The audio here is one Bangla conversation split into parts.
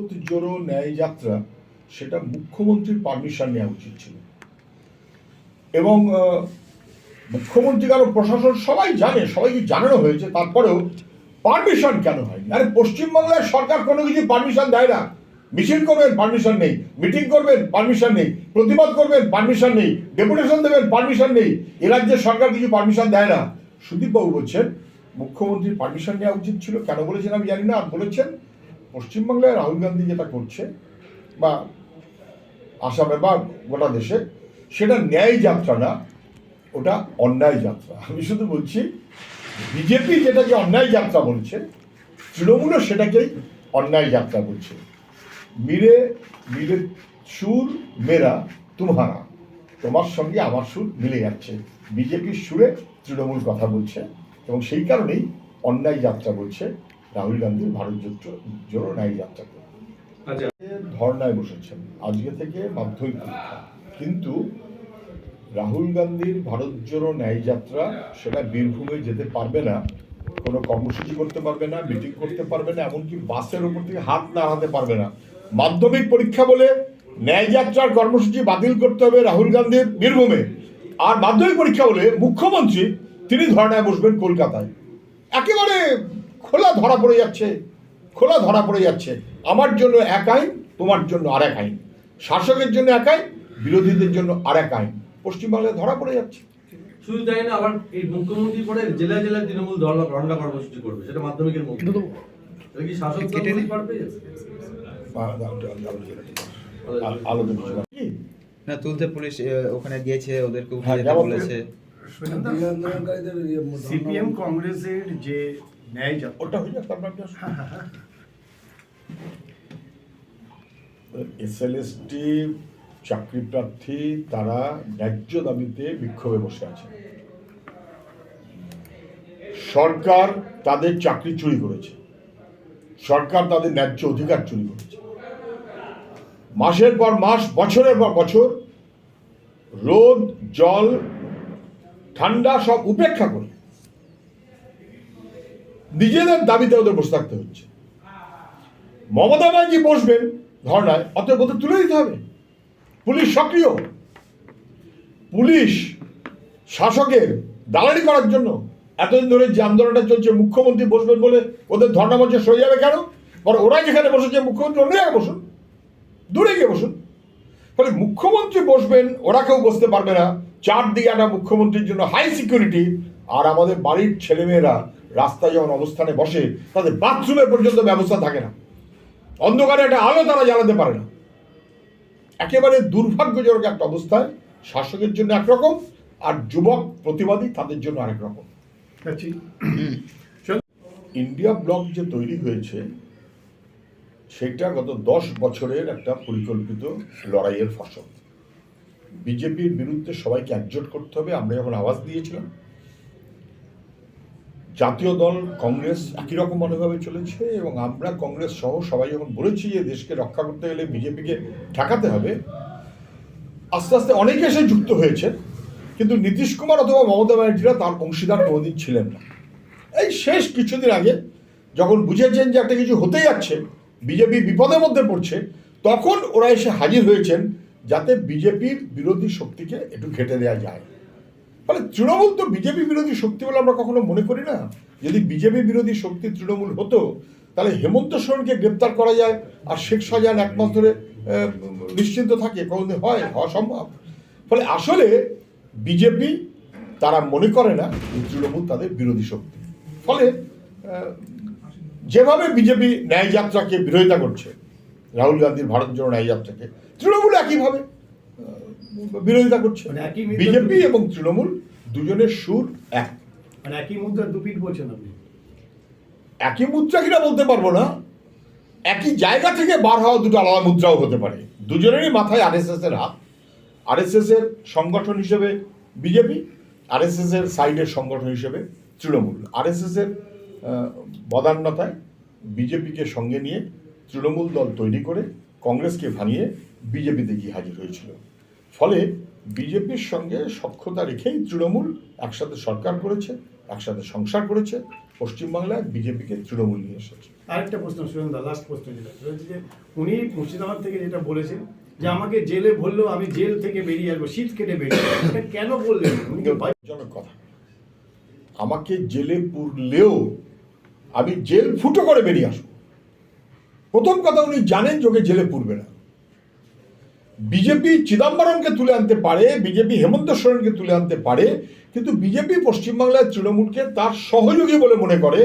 জোড়ো ন্যায় যাত্রা সেটা মুখ্যমন্ত্রীর পারমিশন নেওয়া উচিত ছিল। এবং মুখ্যমন্ত্রী কারও প্রশাসন সবাই জানে সবাইকে জানানো হয়েছে, তারপরেও পারমিশন কেন হয়নি? আরে, পশ্চিমবাংলায় সরকার কোনো কিছু পারমিশন দেয় না। মিছিল করবেন পারমিশন নেই। মিটিং করবেন পারমিশন নেই। প্রতিবাদ করবেন পারমিশন নেই। ডেপুটেশন দেবেন পারমিশন নেই। এ রাজ্যের সরকার কিছু পারমিশন দেয় না। সুদীপবাবু বলছেন, মুখ্যমন্ত্রীর পারমিশন নেওয়া উচিত ছিল? কেন বলেছেন আমি জানি না বলেছেন পশ্চিমবাংলায় রাহুল গান্ধী যেটা করছে বা আসামে বা গোটা দেশে, সেটা ন্যায় যাত্রা না, ওটা অন্যায় যাত্রা। আমি শুধু বলছি, বিজেপি যেটাকে অন্যায় যাত্রা বলছে, তৃণমূলও সেটাকেই অন্যায় যাত্রা বলছে। মিরে মিলে সুর, মেরা, তুমহারা। তোমার সঙ্গে আমার সুর মিলে যাচ্ছে। বিজেপির সুরে তৃণমূল কথা বলছে এবং সেই কারণেই অন্যায় যাত্রা বলছে। রাহুল গান্ধীর ভারত জোড়ো ন্যায় যাত্রাকে আচ্ছা। ধর্নায় বসেছেন। আজকে থেকে মাধ্যমিক পরীক্ষা। কিন্তু রাহুল গান্ধীর ভারত জোড়ো ন্যায় যাত্রা সেটা বীরভূমে যেতে পারবে না। কোনো কর্মসূচি করতে পারবে না মিটিং করতে পারবে না এমনকি বাসের উপর থেকে হাত নাড়াতে পারবে না। মাধ্যমিক পরীক্ষা বলে ন্যায় যাত্রার কর্মসূচি বাতিল করতে হবে রাহুল গান্ধীর বীরভূমে। আর মাধ্যমিক পরীক্ষা বলে মুখ্যমন্ত্রী তিনি ধর্নায় বসবেন কলকাতায়। একেবারে খোলা ধরা পড়ে যাচ্ছে খোলা ধরা পড়ে যাচ্ছে। আমার জন্য এক আইন তোমার জন্য আর এক আইন। শাসকের জন্য এক আইন বিরোধীদের জন্য আর এক আইন। পশ্চিমবাংলায় ধরা পড়ে যাচ্ছে। শুধু তাই না আবার এই মুখ্যমন্ত্রী পরে জেলায় জেলায় তৃণমূল ধর্ণা ধর্ণা কর্মসূচি করবে সেটা মাধ্যমিকের মধ্যে কি শাসক পারবে আ- আ- আলোচনা না তুলতে পুলিশ ওখানে গিয়েছে ওদেরকে উঠে হ্যাঁ, যেতে বলেছে। সিপিএম কংগ্রেসের যে ন্যায় যাত্রা ওটা হয়ে যাক তারপর আপনি এসএলএসটি চাকরি প্রার্থী তারা ন্যায্য দাবিতে বিক্ষোভে বসে আছে। সরকার তাদের চাকরি চুরি করেছে। সরকার তাদের ন্যায্য অধিকার চুরি করেছে। মাসের পর মাস বছরের পর বছর রোদ জল ঠান্ডা সব উপেক্ষা করে। নিজেদের দাবিতে ওদের বসে থাকতে হচ্ছে। মমতা ব্যানার্জি বসবেন ধর্নায়, অতএব ওদের তুলে দিতে হবে। পুলিশ সক্রিয়। পুলিশ শাসকের দালালি করার জন্য এতদিন ধরে যে আন্দোলনটা চলছে, মুখ্যমন্ত্রী বসবেন বলে ওদের ধর্ণা মঞ্চে সরে যাবে কেন? বরং ওরা যেখানে বসেছে মুখ্যমন্ত্রী অন্য জায়গায় বসুন, দূরে গিয়ে বসুন। ফলে মুখ্যমন্ত্রী বসবেন, ওরা কেউ বসতে পারবে না। চারদিকে একটা মুখ্যমন্ত্রীর জন্য হাই সিকিউরিটি আর আমাদের বাড়ির ছেলেমেয়েরা রাস্তায় যখন অবস্থানে বসে তাদের বাথরুমের পর্যন্ত ব্যবস্থা থাকে না। অন্ধকারে একটা আলো তারা জ্বালাতে পারে না। একেবারে দুর্ভাগ্যজনক একটা অবস্থায় শাসকের জন্য একরকম আর যুবক প্রতিবাদী তাদের জন্য আরেক রকম। আচ্ছা, ইন্ডিয়া ব্লক যে তৈরি হয়েছে সেটা গত দশ বছরের একটা পরিকল্পিত লড়াইয়ের ফসল। বিজেপির বিরুদ্ধে সবাইকে একজোট করতে হবে আমরা যখন আওয়াজ দিয়েছিলাম জাতীয় দল, কংগ্রেস একই রকম মনোভাবে চলেছে এবং আমরা কংগ্রেস সহ সবাই যখন বলেছি যে দেশকে রক্ষা করতে গেলে বিজেপিকে ঠেকাতে হবে, আস্তে আস্তে অনেকে এসে যুক্ত হয়েছে কিন্তু নীতিশ কুমার অথবা মমতা ব্যানার্জিরা তার অংশীদার কোনোদিন ছিলেন না। এই শেষ কিছুদিন আগে যখন বুঝেছেন যে একটা কিছু হতে যাচ্ছে, বিজেপি বিপদের মধ্যে পড়ছে, তখন ওরা এসে হাজির হয়েছেন যাতে বিজেপির বিরোধী শক্তিকে একটু ঘেটে দেওয়া যায়। ফলে তৃণমূল তো বিজেপি বিরোধী শক্তি বলে আমরা কখনো মনে করি না। যদি বিজেপি বিরোধী শক্তি তৃণমূল হতো, তাহলে হেমন্ত সোরেনকে গ্রেপ্তার করা যায় আর শেখ শাহজাহান এক মাস ধরে নিশ্চিন্ত থাকে, কোনোদিন হয়, হওয়া সম্ভব। ফলে আসলে বিজেপি তারা মনে করে না তৃণমূল তাদের বিরোধী শক্তি। ফলে যেভাবে বিজেপি ন্যায় যাত্রাকে বিরোধিতা করছে, রাহুল গান্ধীর ভারত জোড়ো ন্যায় যাত্রাকে, তৃণমূল একইভাবে বিরোধিতা করছে। মানে বিজেপি এবং তৃণমূল দুজনের সুর এক। মানে একই মুদ্রা দুপিট বলছেন আপনি। একই মুদ্রা কিনা বলতে পারব না। একই জায়গা থেকে বার হওয়া দুটো আলাদা মুদ্রাও হতে পারে। দুজনেরই মাথায় আরএসএস এর হাত। আরএসএস এর সংগঠন হিসেবে বিজেপি আরএসএস এর সাইডের সংগঠন হিসেবে তৃণমূল। আরএসএস এর বদান্যতায় বিজেপিকে সঙ্গে নিয়ে তৃণমূল দল তৈরি করে কংগ্রেসকে ভাঙিয়ে বিজেপিতে গিয়ে হাজির হয়েছিল। ফলে বিজেপির সঙ্গে সক্ষতা রেখেই তৃণমূল একসাথে সরকার করেছে একসাথে সংসার করেছে পশ্চিমবাংলায় বিজেপিকে তৃণমূল নিয়ে এসেছে। আরেকটা প্রশ্ন সুরেন্দা লাস্ট প্রশ্ন যেটা। যে উনি মুর্শিদাবাদ থেকে যেটা বলেছেন যে আমাকে জেলে বললেও আমি জেল থেকে বেরিয়ে আসব শীত কেটে বেরিয়ে আসব। এটা কেন বললেন? জনক কথা। আমাকে জেলে পুরলেও আমি জেল ফুটো করে বেরিয়ে আসব। প্রথম কথা উনি জানেন যে ওকে জেলে পুরবে না। বিজেপি চিদম্বরমকে তুলে আনতে পারে, বিজেপি হেমন্ত সোরেনকে তুলে আনতে পারে, কিন্তু বিজেপি পশ্চিমবাংলায় তৃণমূলকে তার সহযোগী বলে মনে করে।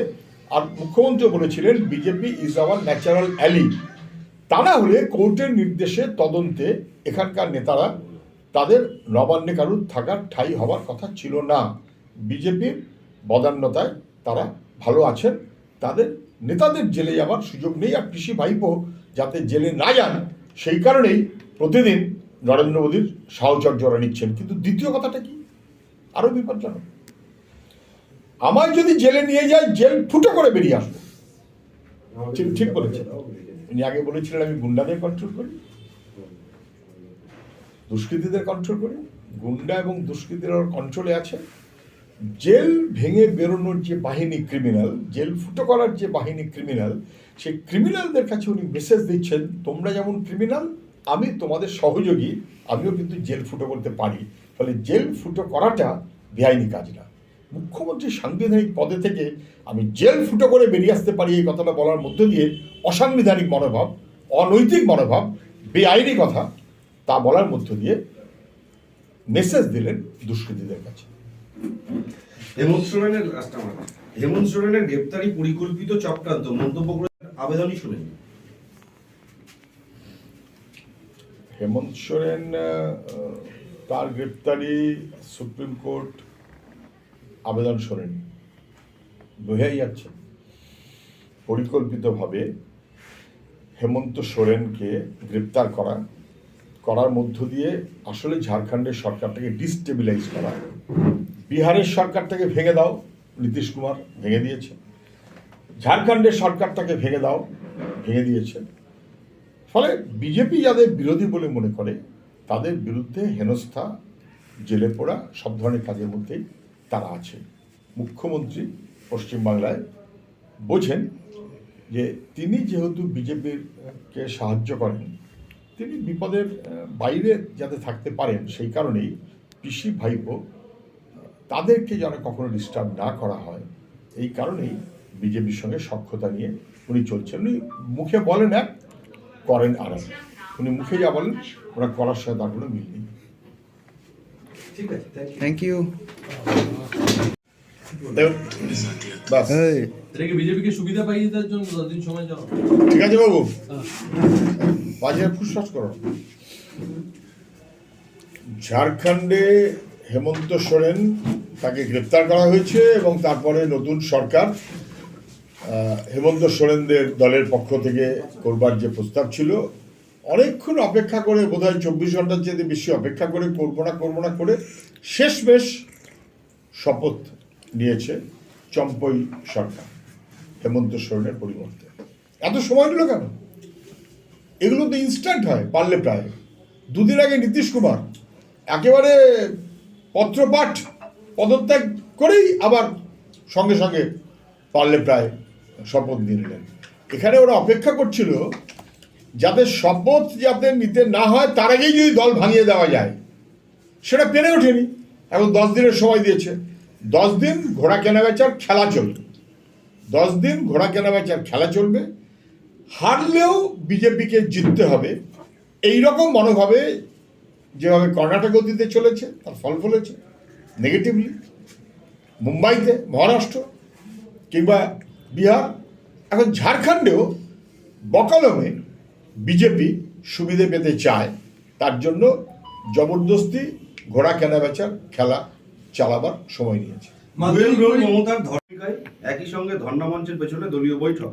আর মুখ্যমন্ত্রী বলেছিলেন, BJP is our natural ally তা না হলে কোর্টের নির্দেশে তদন্তে এখানকার নেতারা তাদের নবান্নে কারুর থাকার ঠাই হওয়ার কথা ছিল না। বিজেপির বদান্যতায় তারা ভালো আছেন, তাদের নেতাদের জেলে যাওয়ার সুযোগ নেই। আর কৃষি ভাইপো যাতে জেলে না যান, সেই কারণেই প্রতিদিন নরেন্দ্র মোদীর সাহচর্যরা নিচ্ছেন। কিন্তু দ্বিতীয় কথাটা কি? আরও বিপজ্জনক। আমায় যদি জেলে নিয়ে যায়, জেল ফুটো করে বেরিয়ে আসব। ঠিক ঠিক বলেছেন। উনি আগে বলেছিলেন, আমি গুন্ডাদের কন্ট্রোল করি। দুষ্কৃতীদের কন্ট্রোল করি। গুন্ডা এবং দুষ্কৃতীরা কন্ট্রোলে আছে। জেল ভেঙে বেরোনোর যে বাহিনী ক্রিমিনাল জেল ফুটো করার যে বাহিনী ক্রিমিনাল সেই ক্রিমিনালদের কাছে উনি মেসেজ দিচ্ছেন, তোমরা যেমন ক্রিমিনাল আমি তোমাদের সহযোগী, আমিও কিন্তু জেল ফুটো করতে পারি। ফলে জেল ফুটো করাটা বেআইনি কাজ না। মুখ্যমন্ত্রী সাংবিধানিক পদে থেকে আমি জেল ফুটো করে বেরিয়ে আসতে পারি এই কথাটা বলার মধ্য দিয়ে অসাংবিধানিক মনোভাব, অনৈতিক মনোভাব, বেআইনি কথা, তা বলার মধ্য দিয়ে মেসেজ দিলেন দুষ্কৃতীদের কাছে। হেমন্ত সোরেনের। হেমন্ত সোরেনের গ্রেপ্তারি পরিকল্পিত চক্রান্ত মন্তব্য করে আবেদনই শুনেন হেমন্ত সোরেন তার গ্রেপ্তারি সুপ্রিম কোর্ট আবেদন শোনেনি। বোঝাই যাচ্ছে পরিকল্পিতভাবে হেমন্ত সোরেনকে গ্রেপ্তার করা, করার মধ্য দিয়ে আসলে ঝাড়খণ্ডের সরকারটাকে ডিস্টেবিলাইজ করা। বিহারের সরকারটাকে ভেঙে দাও, নীতিশ কুমার ভেঙে দিয়েছে। ঝাড়খণ্ডের সরকারটাকে ভেঙে দাও, ভেঙে দিয়েছে। ফলে বিজেপি যাদের বিরোধী বলে মনে করে, তাদের বিরুদ্ধে হেনস্থা, জেলে পড়া, সব ধরনের কাজের মধ্যেই তারা আছে। মুখ্যমন্ত্রী পশ্চিমবাংলায় বোঝেন যে তিনি যেহেতু বিজেপির কে সাহায্য করেন, তিনি বিপদের বাইরে যাতে থাকতে পারেন সেই কারণেই পিসি ভাইপো তাদেরকে যেন কখনো ডিস্টার্ব না করা হয়, এই কারণেই বিজেপির সঙ্গে সক্ষতা নিয়ে উনি চলছেন। উনি মুখে বলেন এক করেন আর উনি মুখে যা বলেন ওরা করার সাথে তার কোনো মিল নেই। ঠিক আছে থ্যাংক ইউ ঠিক আছে বাবু। বাজার ফুসফাস করো। ঝাড়খণ্ডে হেমন্ত সোরেন তাকে গ্রেপ্তার করা হয়েছে এবং তারপরে নতুন সরকার হেমন্ত সোরেনদের দলের পক্ষ থেকে করবার যে প্রস্তাব ছিল, অনেকক্ষণ অপেক্ষা করে বোধহয় চব্বিশ ঘণ্টার চেয়ে বেশি অপেক্ষা করে করব না করব না করে শেষমেশ শপথ নিয়েছে চম্পই সরকার, হেমন্ত সোরেনের পরিবর্তে। এত সময় নিল কেন? এগুলো তো ইনস্ট্যান্ট হয়, পারলে প্রায়। দুদিন আগে নীতিশ কুমার একেবারে পত্রপাঠ পদত্যাগ করেই আবার সঙ্গে সঙ্গে পারলে প্রায় শপথ নিলেন। এখানে ওরা অপেক্ষা করছিল যাতে শপথ যাতে নিতে না হয়, তার আগেই যদি দল ভাঙিয়ে দেওয়া যায়। সেটা পেরে ওঠেনি। এখন দশ দিনের সময় দিয়েছে। দশ দিন ঘোড়া কেনাবেচার খেলা চলবে। দশ দিন ঘোড়া কেনাবেচার খেলা চলবে। হারলেও বিজেপিকে জিততে হবে। এই রকম মনোভাবে যেভাবে কর্ণাটক দিতে চলেছে, তার ফল ফলেছে নেগেটিভলি মুম্বাইতে, মহারাষ্ট্র, কিংবা বিহার এখন ঝাড়খণ্ডেও বকলমে বিজেপি সুবিধে পেতে চায়। তার জন্য জবরদস্তি ঘোড়া কেনাবেচার খেলা চালাবার সময় নিয়েছে। মমতার ধর্মিকায় একই সঙ্গে ধর্ণা মঞ্চের পেছনে দলীয় বৈঠক।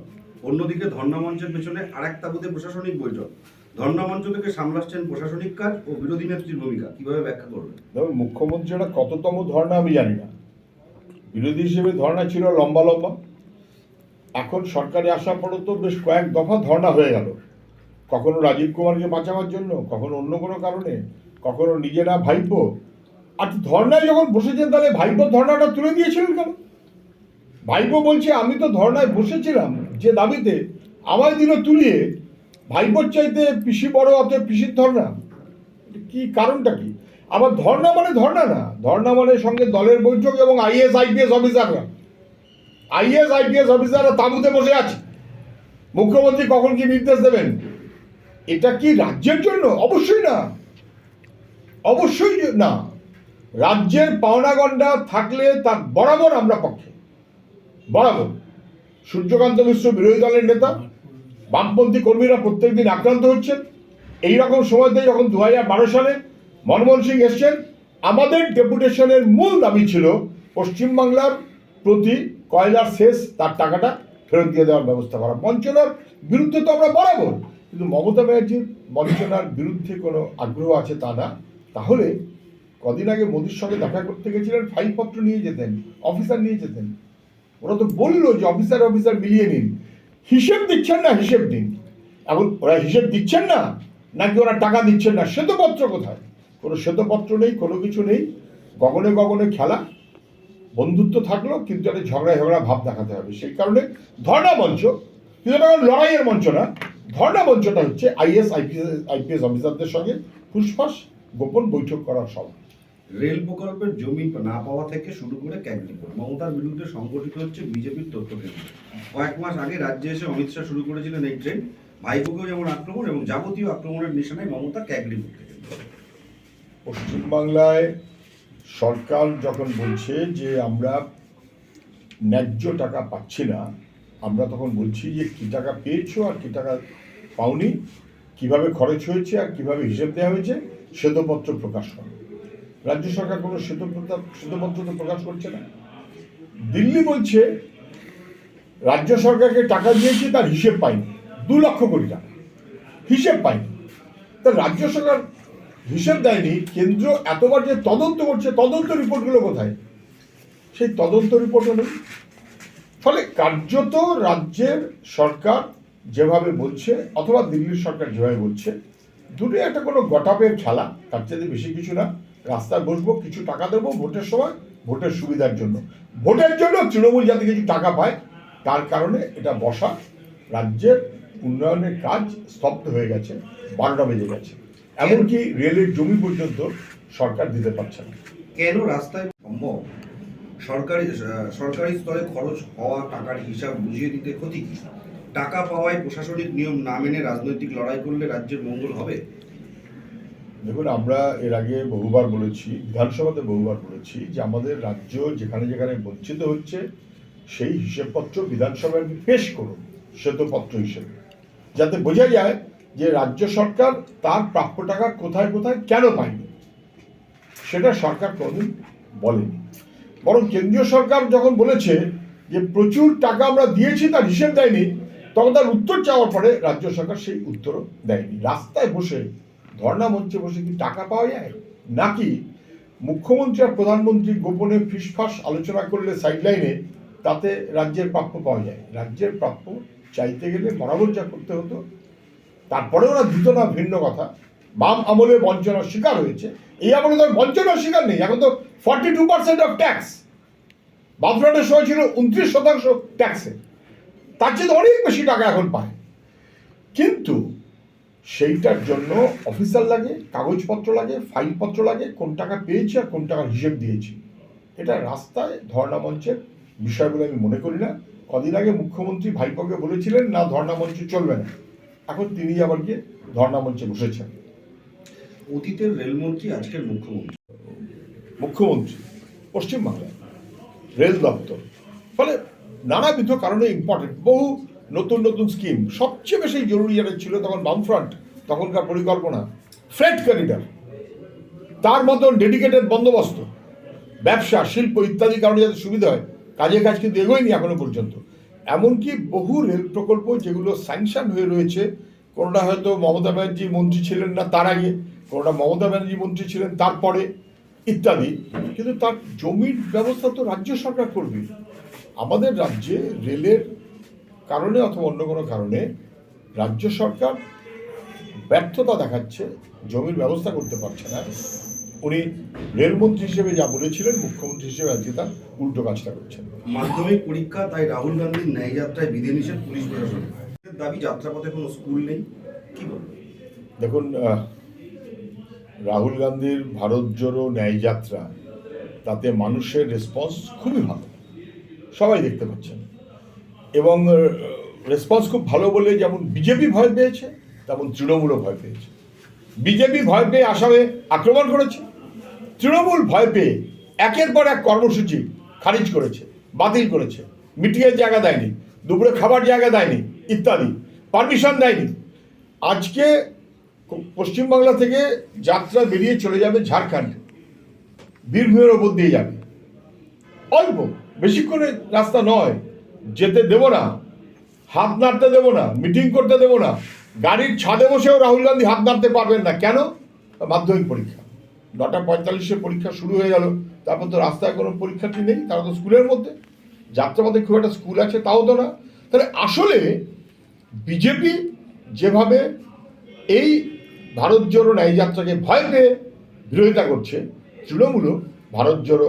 অন্যদিকে ধর্ণা মঞ্চের পেছনে আরেক তাবুতে প্রশাসনিক বৈঠক। ধর্ণা মঞ্চ থেকে সামলাচ্ছেন প্রশাসনিক কাজ ও বিরোধী নেত্রীর ভূমিকা। কীভাবে ব্যাখ্যা করবেন? যেমন মুখ্যমন্ত্রীরা কততম ধর্ণা আমি জানি না। বিরোধী হিসেবে ধর্ণা ছিল লম্বা লম্বা। এখন সরকারে আসার পরও তো বেশ কয়েক দফা ধর্ণা হয়ে গেল। কখনো রাজীব কুমারকে বাঁচাবার জন্য, কখনো অন্য কোনো কারণে, কখনো নিজেরা ভাইপো। আর ধর্নায় যখন বসেছেন, তাহলে ভাইপো ধর্নাটা তুলে দিয়েছিলেন কেন? ভাইপো বলছে, আমি তো ধর্নায় বসেছিলাম যে দাবিতে আমায় দিল তুলিয়ে। ভাইপোর চাইতে পিসি বড়, অতএব পিসির ধর্না কি কারণটা কি? আবার ধর্না মানে ধর্না না। ধর্না মানে সঙ্গে দলের বৈঠক এবং আইএস, আইপিএস অফিসাররা। আইএস, আইপিএস অফিসাররা তাঁবুতে বসে আছে। মুখ্যমন্ত্রী কখন কি নির্দেশ দেবেন? এটা কি রাজ্যের জন্য? অবশ্যই না। অবশ্যই না। রাজ্যের পাওনাগণ্ডা থাকলে তার বরাবর আমরা পক্ষে। বরাবর। সূর্যকান্ত মিশ্র বিরোধী দলের নেতা, বামপন্থী কর্মীরা প্রত্যেক দিন আক্রান্ত হচ্ছেন। এই রকম সময়তে যখন দু হাজার বারো সালে মনমোহন সিং এসছেন, আমাদের ডেপুটেশনের মূল দাবি ছিল পশ্চিমবাংলার প্রতি কয়লার শেষ, তার টাকাটা ফেরত দিয়ে দেওয়ার ব্যবস্থা করা। বঞ্চনার বিরুদ্ধে তো আমরা বরাবর। কিন্তু মমতা ব্যানার্জির বঞ্চনার বিরুদ্ধে কোনো আগ্রহ আছে তা না। তাহলে কদিন আগে মোদির সঙ্গে দেখা করতে গেছিলেন, ফাইলপত্র নিয়ে যেতেন, অফিসার নিয়ে যেতেন। ওরা তো বলল যে অফিসার অফিসার মিলিয়ে নিন। হিসেব দিচ্ছেন না, হিসেব দিন। এখন ওরা হিসেব দিচ্ছেন না, নাকি ওরা টাকা দিচ্ছেন না? শ্বেতপত্র কোথায়? কোনো শ্বেতপত্র নেই, কোনো কিছু নেই। গগনে গগনে খেলা। বন্ধুত্ব থাকল কিন্তু একটা ঝগড়া ঝগড়া ভাব দেখাতে হবে। সেই কারণে ধর্ণা মঞ্চ কিন্তু এটা লড়াইয়ের মঞ্চ না। ধর্ণা মঞ্চটা হচ্ছে আইএস আইপিএস আইপিএস অফিসারদের সঙ্গে ফুসফাস গোপন বৈঠক করার সভা। রেল প্রকল্পের জমি না পাওয়া থেকে শুরু করে ক্যাগ রিপোর্ট। মমতার বিরুদ্ধে সংগঠিত হচ্ছে বিজেপির তথ্য কেন্দ্র। কয়েক মাস আগে রাজ্যে এসে অমিত শাহ শুরু করেছিলেন এই ট্রেন। ভাইপোকেও যেমন আক্রমণ এবং যাবতীয় আক্রমণের নিশানায় মমতা ক্যাগ রিপোর্ট। পশ্চিমবাংলায় সরকার যখন বলছে যে আমরা ন্যায্য টাকা পাচ্ছি না, আমরা তখন বলছি যে কী টাকা পেয়েছ আর কী টাকা পাওনি, কীভাবে খরচ হয়েছে আর কীভাবে হিসেব দেওয়া হয়েছে, শ্বেতপত্র প্রকাশ করো। রাজ্য সরকার কোনো শ্বেতপত্র তো প্রকাশ করছে না। দিল্লি বলছে, রাজ্য সরকারকে টাকা দিয়েছে, তার হিসেব পাইনি দু লক্ষ কোটি টাকা। হিসেব পাইনি তা রাজ্য সরকার হিসেব দেয়নি, কেন্দ্র এতবার যে তদন্ত করছে, তদন্ত রিপোর্টগুলো কোথায়? সেই তদন্ত রিপোর্টও নেই। ফলে কার্যত রাজ্যের সরকার যেভাবে বলছে, অথবা দিল্লির সরকার যেভাবে বলছে, দুটোই একটা কোনো গটাপের খেলা, তার চেয়ে বেশি কিছু না। রাস্তায় বসবো, কিছু টাকা দেবো ভোটের সময়, ভোটের সুবিধার জন্য। ভোটের জন্য তৃণমূল যাতে কিছু টাকা পায়, তার কারণে এটা বসা। রাজ্যের উন্নয়নের কাজ স্তব্ধ হয়ে গেছে, বারোটা বেজে গেছে। এমনকি রেলের জমি পর্যন্ত সরকার দিতে পারছে না। কেন রাস্তায় সম্ভব? সরকারি সরকারি স্তরে খরচ হওয়া টাকার হিসাব বুঝিয়ে দিতে ক্ষতি কি? টাকা পাওয়ায় প্রশাসনিক নিয়ম না মেনে রাজনৈতিক লড়াই করলে রাজ্যের মঙ্গল হবে? দেখুন আমরা এর আগে বহুবার বলেছি বিধানসভাতে বহুবার বলেছি যে আমাদের রাজ্য যেখানে যেখানে বঞ্চিত হচ্ছে সেই হিসেবপত্র বিধানসভায় পেশ করুন শ্বেতপত্র হিসেবে। যাতে বোঝা যায় যে রাজ্য সরকার তার প্রাপ্য টাকা কোথায় কোথায় কেন পায়নি, সেটা সরকার কোনোদিন বলেনি। বরং কেন্দ্রীয় সরকার যখন বলেছে যে প্রচুর টাকা আমরা দিয়েছি তার হিসেব দেয়নি, তখন তার উত্তর চাওয়ার পরে রাজ্য সরকার সেই উত্তরও দেয়নি। রাস্তায় বসে, ধর্ণা মঞ্চে বসে কি টাকা পাওয়া যায়? নাকি মুখ্যমন্ত্রী আর প্রধানমন্ত্রী গোপনে ফিসফাস আলোচনা করলে সাইডলাইনে তাতে রাজ্যের প্রাপ্য পাওয়া যায়? রাজ্যের প্রাপ্য চাইতে গেলে বরাবর যা করতে হতো তারপরে ওরা দিত না, ভিন্ন কথা। বাম আমলে বঞ্চনার শিকার হয়েছে। এই আমলে তো বঞ্চনার শিকার নেই। এখন তো forty two percent of tax বামফ্রন্টের সময় ছিল উনত্রিশ শতাংশ ট্যাক্সে তার চেয়ে অনেক বেশি টাকা এখন পায়। কিন্তু সেইটার জন্য অফিসার লাগে, কাগজপত্র লাগে, ফাইলপত্র লাগে, কোন টাকা পেয়েছি আর কোন টাকার হিসেব দিয়েছি। এটা রাস্তায় ধর্ণা মঞ্চের বিষয় বলে আমি মনে করি না। কদিন আগে মুখ্যমন্ত্রী ভাইপোকে বলেছিলেন, না ধর্ণা মঞ্চ চলবে না। এখন তিনি আবার গিয়ে ধর্ণা মঞ্চে বসেছেন। অতীতের রেলমন্ত্রী আজকের মুখ্যমন্ত্রী। মুখ্যমন্ত্রী পশ্চিমবাংলায় রেল দপ্তর। ফলে নানাবিধ কারণে ইম্পর্টেন্ট বহু নতুন নতুন স্কিম সবচেয়ে বেশি জরুরি যেটা ছিল তখন বামফ্রন্ট তখনকার পরিকল্পনা ফ্রেট করিডর তার মতন ডেডিকেটেড বন্দোবস্ত ব্যবসা শিল্প ইত্যাদি কারণে যাতে সুবিধা হয় কাজে কাজ কিন্তু এগোয়নি এখনও পর্যন্ত। এমনকি বহু রেল প্রকল্প যেগুলো স্যাংশন হয়ে রয়েছে কোনোটা হয়তো মমতা ব্যানার্জি মন্ত্রী ছিলেন না তার আগে কোনোটা মমতা ব্যানার্জি মন্ত্রী ছিলেন তারপরে, ইত্যাদি। কিন্তু তার জমির ব্যবস্থা তো রাজ্য সরকার করবে। আমাদের রাজ্যে রেলের কারণে অথবা অন্য কোনো কারণে রাজ্য সরকার ব্যর্থতা দেখাচ্ছে, জমির ব্যবস্থা করতে পারছে না। উনি রেলমন্ত্রী হিসেবে যা বলেছিলেন মুখ্যমন্ত্রী হিসেবে আজকে তার উল্টো কাজটা করছেন। মাধ্যমিক পরীক্ষা তাই রাহুল গান্ধীর ন্যায় যাত্রায় বিধিনিষেধ পুলিশ প্রশাসন দাবি যাত্রাপথে কোনো স্কুল নেই। কি বলবেন দেখুন রাহুল গান্ধীর ভারত জোড়ো ন্যায়যাত্রা তাতে মানুষের রেসপন্স খুবই ভালো। সবাই দেখতে পাচ্ছেন। এবং রেসপন্স খুব ভালো বলে যেমন বিজেপি ভয় পেয়েছে তেমন তৃণমূলও ভয় পেয়েছে। বিজেপি ভয় পেয়ে আসামে আক্রমণ করেছে। তৃণমূল ভয় পেয়ে একের পর এক কর্মসূচি খারিজ করেছে, বাতিল করেছে। মিটিংয়ের জায়গা দেয়নি, দুপুরে খাবার জায়গা দেয়নি, ইত্যাদি। পারমিশন দেয়নি। আজকে পশ্চিমবাংলা থেকে যাত্রা বেরিয়ে চলে যাবে ঝাড়খণ্ড। বীরভূমের ওপর দিয়ে যাবে। অল্প বেশিক্ষণের রাস্তা নয়, যেতে দেব না, হাত নাড়তে দেবো না, মিটিং করতে দেবো না, গাড়ির ছাদে বসেও রাহুল গান্ধী হাত নাড়তে পারবেন না। কেন? মাধ্যমিক পরীক্ষা। নটা পঁয়তাল্লিশে পরীক্ষা শুরু হয়ে গেল তারপর তো রাস্তায় কোনো পরীক্ষার্থী নেই তারা তো স্কুলের মধ্যে। যাত্রাপথে খুব একটা স্কুল আছে তাও তো না। তাহলে আসলে বিজেপি যেভাবে এই ভারত জোড়ো ন্যায়যাত্রাকে ভয় পেয়ে বিরোধিতা করছে তৃণমূলও ভারত জোড়ো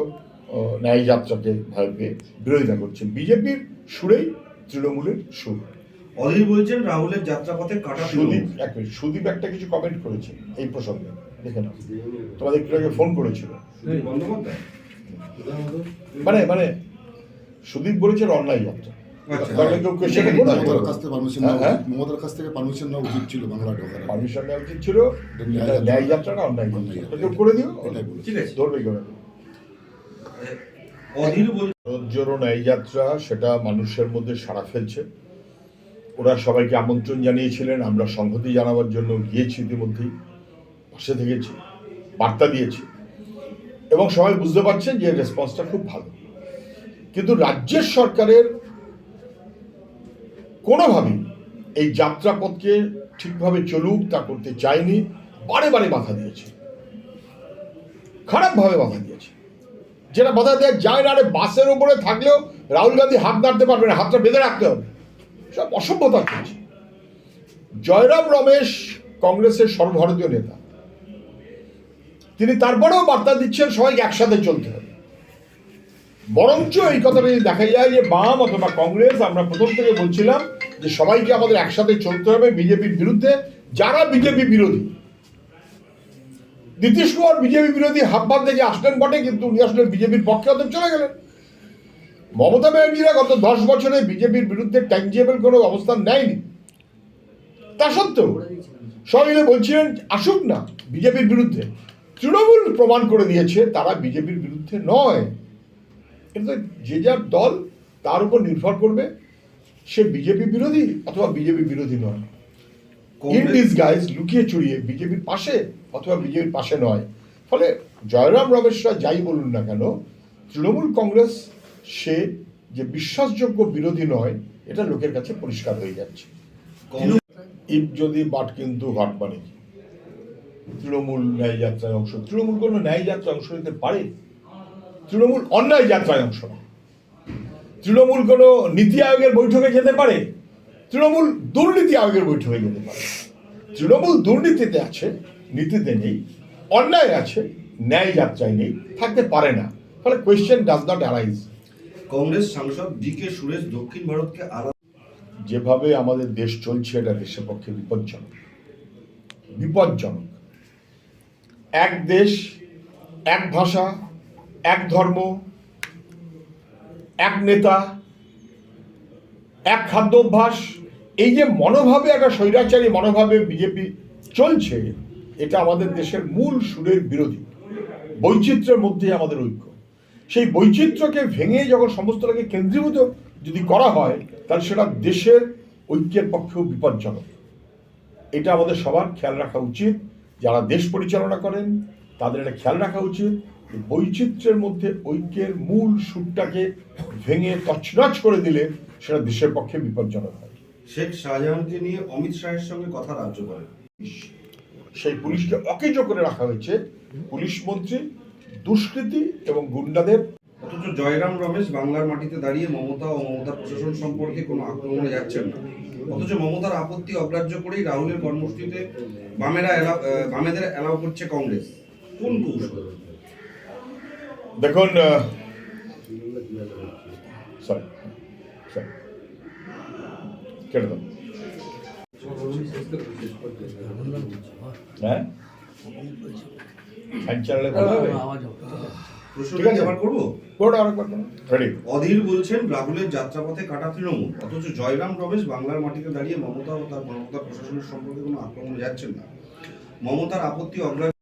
আহ, ন্যায়যাত্রাকে ভয় পেয়ে বিরোধিতা করছে। বিজেপির সুরেই তৃণমূলের সুর। অধীর বলছেন রাহুলের যাত্রাপথে কাটা সুদীপ এক সুদীপ একটা কিছু কমেন্ট করেছে এই প্রসঙ্গে। দেখে নাও। তোমাদের একটু আগে ফোন করেছিল। মানে মানে সুদীপ বলেছে অন্যায় যাত্রা। তাহলে কেউ question করবে? মমতার কাছ থেকে পারমিশন? মমতার কাছ থেকে পারমিশন নেওয়া উচিত ছিল বাংলা ঢোকার পারমিশন নেওয়া উচিত ছিল। ন্যায় এটা যাত্রা। ন্যায় যাত্রাটা অন্যায় অন্যায় যাত্রা যাত্রা। কেউ করে দিও। ঠিক আছে। ধরবে কেউ অধীর বল ভারত সেটা মানুষের মধ্যে সাড়া ফেলছে। ওরা সবাইকে আমন্ত্রণ জানিয়েছিলেন। আমরা সংহতি জানাবার জন্য গিয়েছি ইতিমধ্যেই। পাশে থেকেছি, বার্তা দিয়েছি এবং সবাই বুঝতে পারছেন যে রেসপন্সটা খুব ভালো। কিন্তু রাজ্যের সরকারের কোনোভাবেই এই যাত্রাপথকে ঠিকভাবে চলুক তা করতে চায়নি, বারে বারে বাধা দিয়েছে। খারাপভাবে বাধা দিয়েছে। যেটা বাধা দেওয়া যায় না, আরে বাসের উপরে থাকলেও রাহুল গান্ধী হাত নাড়তে পারবে না, হাতটা বেঁধে রাখতে হবে। সব অসভ্যতা করছে জয়রাম রমেশ কংগ্রেসের সর্বভারতীয় নেতা তিনি তারপরেও বার্তা দিচ্ছেন, সবাইকে একসাথে চলতে হবে। বরঞ্চ এই কথাটা যদি দেখা যায় যে বাম অথবা কংগ্রেস, আমরা প্রথম থেকে বলছিলাম যে সবাইকে আমাদের একসাথে চলতে হবে বিজেপির বিরুদ্ধে, যারা বিজেপি বিরোধী। নীতিশ কুমার বিজেপি বিরোধী হাবভাব থেকে আসলেন বটে, কিন্তু উনি আসলে বিজেপির পক্ষে অত চলে গেলেন। মমতা ব্যানার্জিরা গত দশ বছরে বিজেপির বিরুদ্ধে ট্যাঞ্জিবল কোনো অবস্থান নেয়নি। তা সত্ত্বেও সবাই বলছিলেন, আসুক না বিজেপির বিরুদ্ধে। তৃণমূল প্রমাণ করে দিয়েছে তারা বিজেপির বিরুদ্ধে নয়। কিন্তু যে যার দল তার উপর নির্ভর করবে সে বিজেপি বিরোধী অথবা বিজেপি বিরোধী নয়। ইন গাইজ লুকিয়ে চুরিয়ে বিজেপির পাশে অথবা বিজেপির পাশে নয়। ফলে জয়রাম রমেশরা যাই বলুন না কেন তৃণমূল কংগ্রেস সে যে বিশ্বাসযোগ্য বিরোধী নয় এটা লোকের কাছে পরিষ্কার হয়ে যাচ্ছে। ইফ যদি বাট কিন্তু ঘট কি তৃণমূল ন্যায় যাত্রায় অংশ তৃণমূল কোনো ন্যায় যাত্রায় অংশ নিতে পারে? তৃণমূল অন্যায় যাত্রায় অংশ তৃণমূল কোনো নীতি আয়োগের বৈঠকে যেতে পারে? তৃণমূল দুর্নীতি আয়োগের বৈঠকে যেতে পারে। তৃণমূল দুর্নীতিতে আছে নীতিতে নেই অন্যায় আছে ন্যায় যাত্রায় নেই থাকতে পারে না। ফলে question does not arise Congress সাংসদ ডি কে সুরেশ দক্ষিণ ভারতকে যেভাবে আমাদের দেশ চলছে এটা দেশের পক্ষে বিপজ্জনক। বিপজ্জনক। এক দেশ, এক ভাষা, এক ধর্ম, এক নেতা, এক খাদ্য অভ্যাস এই যে মনোভাবে একটা স্বৈরাচারী মনোভাবে বিজেপি চলছে, এটা আমাদের দেশের মূল সুরের বিরোধী। বৈচিত্র্যের মধ্যে আমাদের ঐক্য। সেই বৈচিত্র্যকে ভেঙে যখন সমস্তটাকে কেন্দ্রীভূত যদি করা হয়, তাহলে সেটা দেশের ঐক্যের পক্ষেও বিপজ্জনক। এটা আমাদের সবার খেয়াল রাখা উচিত। যারা দেশ পরিচালনা করেন তাদের এটা খেয়াল রাখা উচিত বৈচিত্র্যের মধ্যে ঐক্যের মূল সুরটাকে ভেঙে তছনছ করে দিলে সেটা দেশের পক্ষে বিপজ্জনক হয়। শেখ শাহজাহানকে নিয়ে অমিত শাহের সঙ্গে কথা রাজ্য করে সেই পুলিশকে অকেজো করে রাখা হয়েছে। পুলিশ মন্ত্রী দুষ্কৃতী এবং গুন্ডাদের অথচ জয়রাম রমেশ বাংলার মাটিতে দাঁড়িয়ে মমতা ও মমতার প্রশাসন সম্পর্কে কোনো আক্রমণে যাচ্ছেন না। অথচ মমতার আপত্তি অগ্রাহ্য করেই রাহুলের কর্মসূচিতে বামেরা বামেদের অ্যালাউ করছে কংগ্রেস। কোন কৌশল? দেখুন সরি সরি কেটে দাও। হ্যাঁ? হবে। প্রশ্নটা আছে। আবার করব? কোটা আরেকবার করো। রেডি অধীর বলছেন রাহুলের যাত্রাপথে কাটা তৃণমূল অথচ জয়রাম রমেশ বাংলার মাটিতে দাঁড়িয়ে মমতা ও তার মমতা প্রশাসনের সম্পর্কে কোনো আক্রমণে যাচ্ছেন না। মমতার আপত্তি অগ্রাহ্য